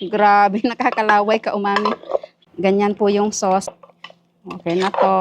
Grabe, nakakalaway ka umami. Ganyan po yung sauce. Okay na to.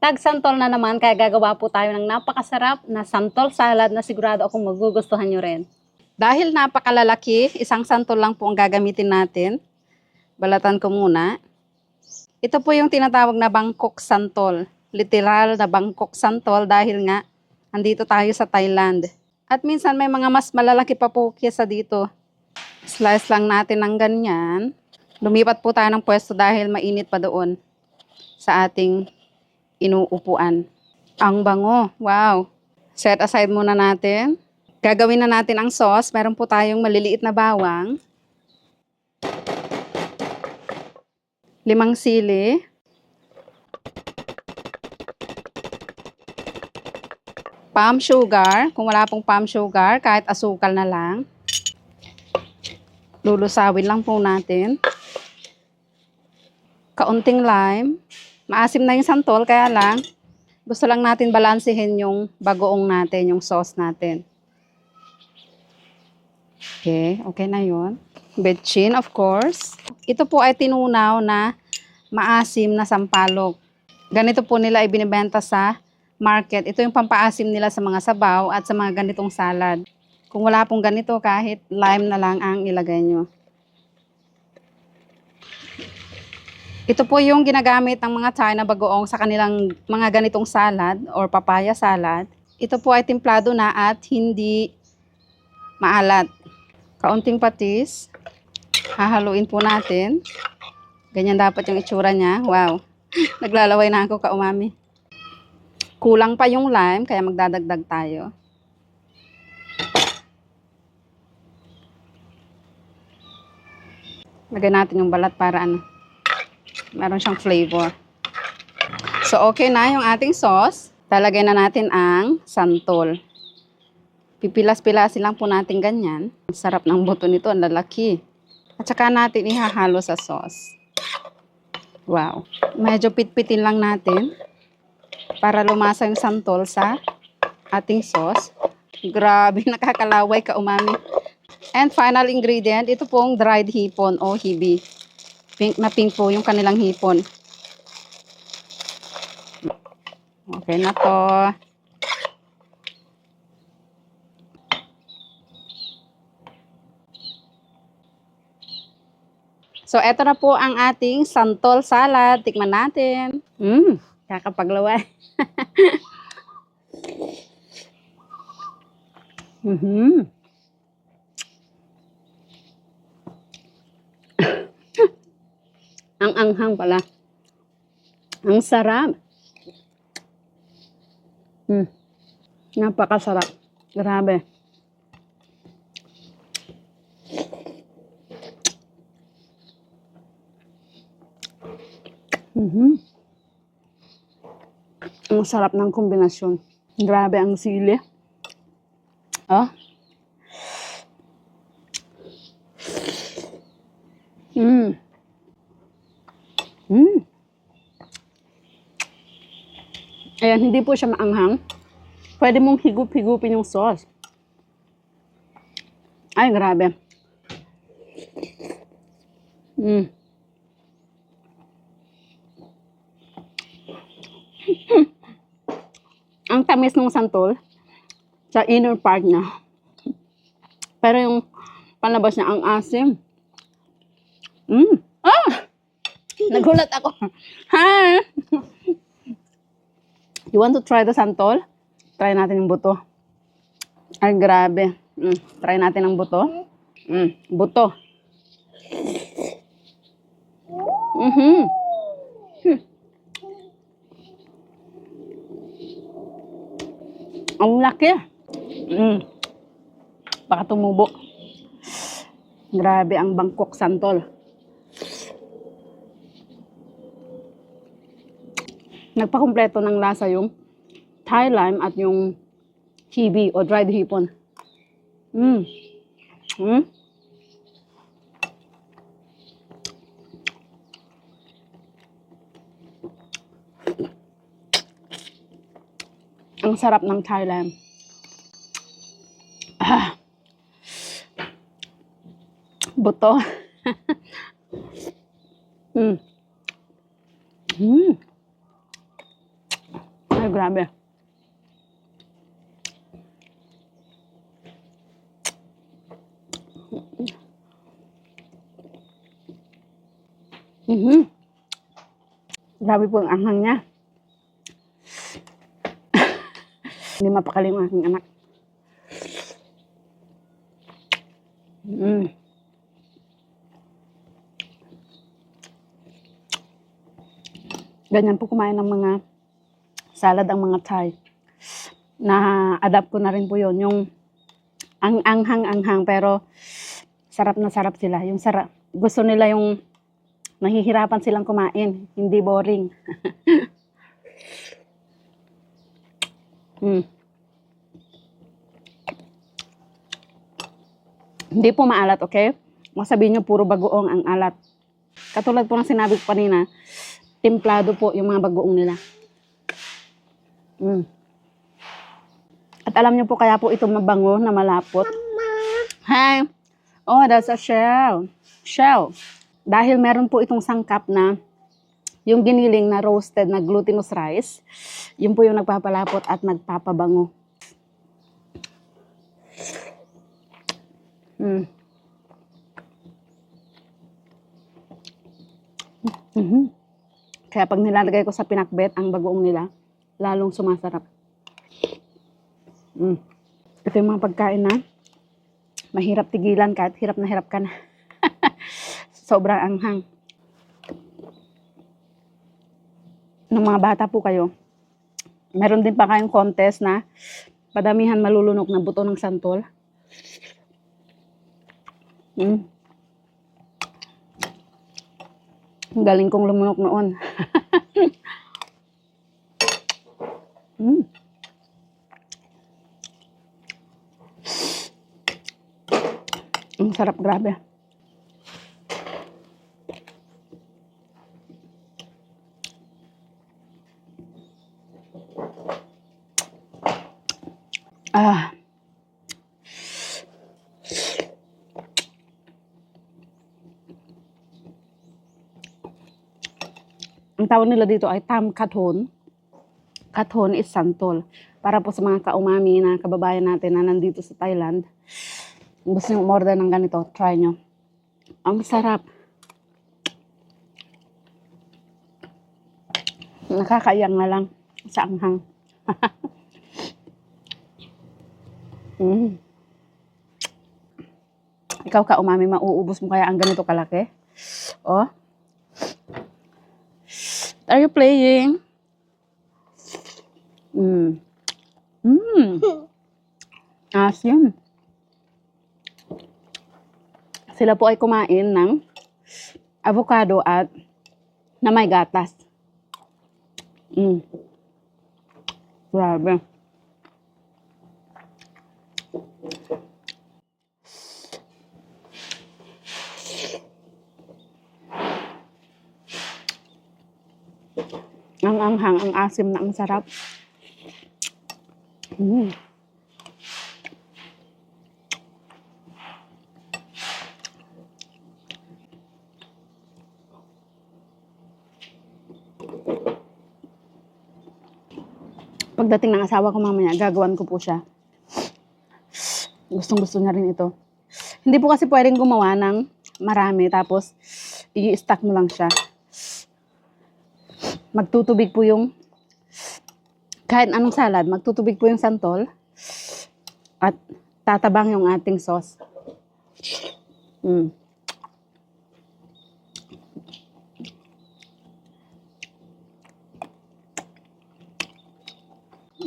Tag santol na naman, kaya gagawa po tayo ng napakasarap na santol salad na sigurado akong magugustuhan nyo rin. Dahil napakalalaki, isang santol lang po ang gagamitin natin. Balatan ko muna. Ito po yung tinatawag na Bangkok santol. Literal na Bangkok santol dahil nga andito tayo sa Thailand. At minsan may mga mas malalaki pa po kesa dito. Slice lang natin ng ganyan. Lumipat po tayo ng pwesto dahil mainit pa doon sa ating inuupuan. Ang bango. Wow. Set aside muna natin. Gagawin na natin ang sauce. Meron po tayong maliliit na bawang. Limang sili. Palm sugar. Kung wala pong palm sugar, kahit asukal na lang. Lulusawin lang po natin. Kaunting lime. Maasim na yung santol, kaya lang, gusto lang natin balansehin yung bagoong natin, yung sauce natin. Okay, okay na yun. Betchin, of course. Ito po ay tinunaw na maasim na sampalok. Ganito po nila ibinibenta sa market. Ito yung pampaasim nila sa mga sabaw at sa mga ganitong salad. Kung wala pong ganito, kahit lime na lang ang ilagay nyo. Ito po yung ginagamit ng mga Thai na bagoong sa kanilang mga ganitong salad or papaya salad. Ito po ay timplado na at hindi maalat. Kaunting patis. Hahaluin po natin. Ganyan dapat yung itsura niya. Wow. Naglalaway na ako kaumami. Kulang pa yung lime, kaya magdadagdag tayo. Lagyan natin yung balat para ano, meron siyang flavor. So, okay na yung ating sauce. Talagay na natin ang santol. Pipilas-pilasin lang po natin ganyan. Sarap ng buto nito, ang lalaki. At saka natin ihahalo sa sauce. Wow. Medyo pitpitin lang natin para lumasa yung santol sa ating sauce. Grabe, nakakalaway ka umami. And final ingredient, ito pong dried hipon o hibi. Pink na pink po yung kanilang hipon. Okay na to. So, eto na po ang ating santol salad. Tikman natin. Mmm, kakapaglaway. mhm. Ang anghang pala. Ang sarap. Hmm. Napakasarap. Grabe. Mhm. Ang sarap ng kombinasyon. Grabe ang sili. Ah. Mm. Mm. Ayan, hindi po siya maanghang. Pwede mong higup-higupin yung sauce. Ay, grabe. Mm. Ang tamis ng santol sa inner part niya. Pero yung panlabas niya ang asim. Mm. Ah! Nagulat ako. Hi! You want to try the santol? Try natin yung buto. Ay, grabe. Mm, try natin ang buto. Mm, buto. Mhm. Hmm. Ang laki. Mm. Baka tumubo. Grabe ang Bangkok santol. Nagpakumpleto ng lasa yung Thai lime at yung hibi o dried hipon. Mm. Mm. Ang sarap ng Thai lime. Ah. Buto. mm. Mm. Ay, grabe. Mhm. Grabe po ang anghang niya. Hindi mapakali ang aking anak. Mm. Ganyan po kumain ng mga salad ang mga Thai. Na-adapt ko na rin po yon Yung ang anghang-anghang pero sarap na sarap sila. Yung sarap. Gusto nila yung nahihirapan silang kumain. Hindi boring. mm. Hindi po maalat, okay? Masabihin nyo, puro bagoong ang alat. Katulad po ng sinabi ko kanina, templado po yung mga bagoong nila. Mm. At alam niyo po kaya po ito mabango na malapot. Hi! Oh, that's a shell. Shell. Dahil meron po itong sangkap na yung giniling na roasted na glutinous rice, yun po yung nagpapalapot at nagpapabango. Mm. Mhm. Kaya pag nilalagay ko sa pinakbet ang bagoong nila, lalong sumasarap. Mm. Ito yung mga pagkain na mahirap tigilan kahit hirap na hirap ka na. Sobrang anghang. Nung mga bata po kayo, meron din pa kayong contest na padamihan malulunok na buto ng santol. Mm. Galing kong lumunok noon. mm. Ang sarap, grabe. Ah. Ang tawag nila dito ay tam kathon. Kathon is santol. Para po sa mga kaumami na kababayan natin na nandito sa Thailand, gusto nyo umorder ng ganito, try nyo. Ang sarap. Nakakayang na lang sa anghang. mm. Ikaw ka umami, mauubos mo kaya ang ganito kalaki? Oh. Are you playing? Mm. Mm. Asim. Sila po ay kumain ng avocado at na may gatas. Mm. Grabe. Ang anghang, ang asim na ang sarap. Pagdating ng asawa ko mamaya, gagawan ko po siya. Gustong gusto niya rin ito. Hindi po kasi pwedeng gumawa ng marami tapos i-stack mo lang siya. Magtutubig po yung kahit anong salad, magtutubig po yung santol at tatabang yung ating sauce. Mm.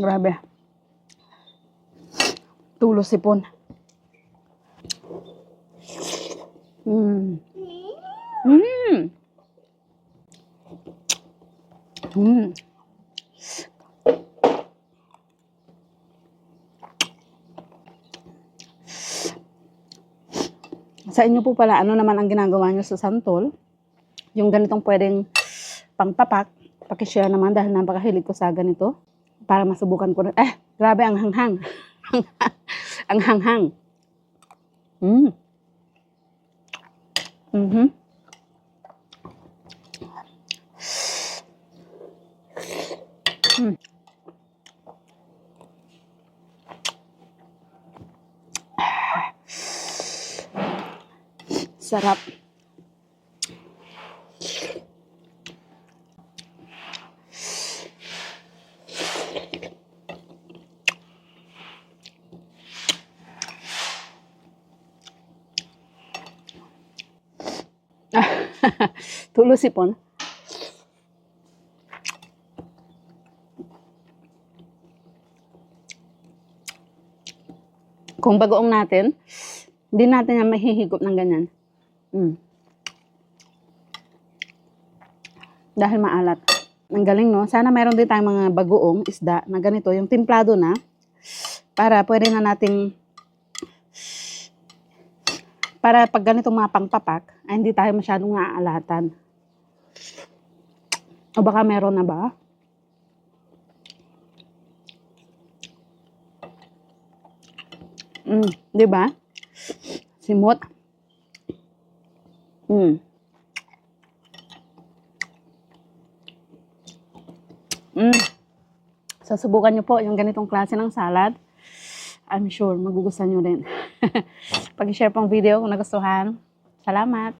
Grabe. Tulo sipon. Mm. Mm. Mm. Sa inyo po pala, ano naman ang ginagawa nyo sa santol? Yung ganitong pwedeng pangpapak, pakishare naman dahil napakahilig ko sa ganito para masubukan ko na. Eh, grabe ang hanghang. ang hanghang. Mm. Mhm. Mm. Sarap. Tulo sipon. Kung bagoong natin, hindi natin yan mahihigop ng ganyan. Mm. Dahil maalat. Ang galing, no? Sana mayroon din tayong mga bagoong isda na ganito, yung timplado na, para pwede na nating para pag ganitong mga pangpapak, ay hindi tayo masyadong naaalatan. O baka meron na ba? Mm, di ba? Simot. Mm. Mm. So, subukan nyo po yung ganitong klase ng salad. I'm sure magugustuhan nyo rin. Pag-share pong video kung nagustuhan. Salamat!